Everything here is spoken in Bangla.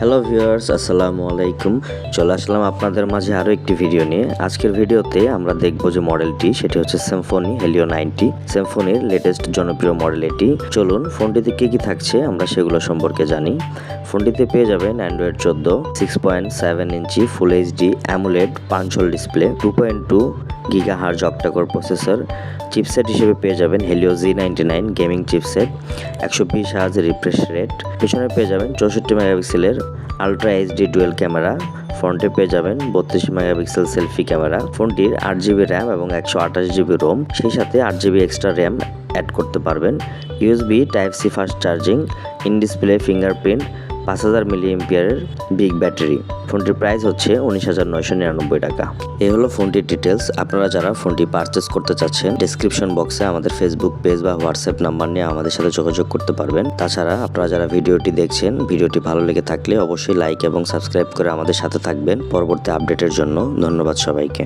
হ্যালো ভিউয়ার্স, আসসালামু আলাইকুম। চলে আসলাম আপনাদের মাঝে আরও একটি ভিডিও নিয়ে। আজকের ভিডিওতে আমরা দেখব যে মডেলটি, সেটি হচ্ছে সিম্ফনি হেলিও নাইনটি। সিম্ফনির লেটেস্ট জনপ্রিয় মডেল এটি। চলুন, ফোনটিতে কী কী থাকছে আমরা সেগুলো সম্পর্কে জানি। ফোনটিতে পেয়ে যাবেন অ্যান্ড্রয়েড চোদ্দ six point seven inch full HD amoled punch hole display two point two giga hertz octa core processor chipset হিসেবে পেয়ে যাবেন Helio G ninety nine gaming chipset একশো বিশ হাজার রিফ্রেশ রেট পিছনে পেয়ে যাবেন চৌষট্টি মেগাপিক্সেলের আলট্রা এইচডি ডুয়েল ক্যামেরা ফ্রন্টে পেয়ে যাবেন বত্রিশ মেগাপিক্সেল সেলফি ক্যামেরা ফোনটির আট জিবি র্যাম এবং একশো আঠাশ জিবি রোম সেই সাথে আট জিবি এক্সট্রা র্যাম অ্যাড করতে পারবেন। USB type C fast charging in display fingerprint পাঁচ হাজার মিলি এমপিয়ারের বিগ ব্যাটারি ফোনটির প্রাইস হচ্ছে উনিশ হাজার নয়শো নিরানব্বই টাকা। এই হলো ফোনটির ডিটেলস আপনারা যারা ফোনটি পারচেস করতে চাচ্ছেন ডিসক্রিপশন বক্সে আমাদের ফেসবুক পেজ বা হোয়াটসঅ্যাপ নাম্বার নিয়ে আমাদের সাথে যোগাযোগ করতে পারবেন। তাছাড়া আপনারা যারা ভিডিওটি দেখছেন, ভিডিওটি ভালো লেগে থাকলে অবশ্যই লাইক এবং সাবস্ক্রাইব করে আমাদের সাথে থাকবেন। পরবর্তী আপডেটের জন্য ধন্যবাদ সবাইকে।